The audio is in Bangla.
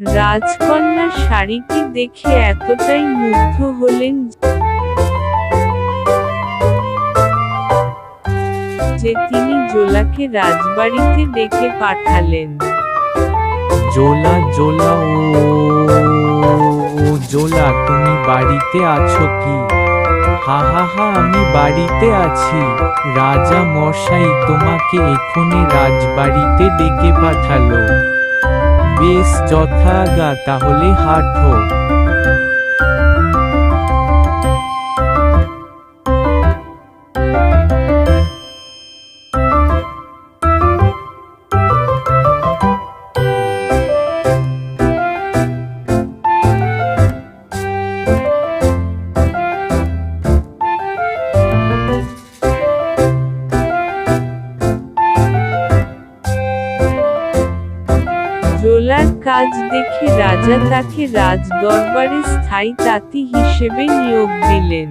রাজকন্যা শাড়িটি দেখে এতটাই মুগ্ধ হলেন যে তিনি জোলাকে রাজবাড়িতে ডেকে পাঠালেন। জোলা জোলা, ও জোলা, তুমি বাড়িতে আছো কি? হা হা হা, আমি বাড়িতে আছি। রাজা মশাই তোমাকে এক্ষুনি রাজবাড়িতে ডেকে পাঠালো। বেশ যথাগা তাহলে হাঁটো জোলার কাজ দেখে রাজা তাকে রাজদরবারে স্থায়ী তাঁতি হিসেবে নিয়োগ দিলেন।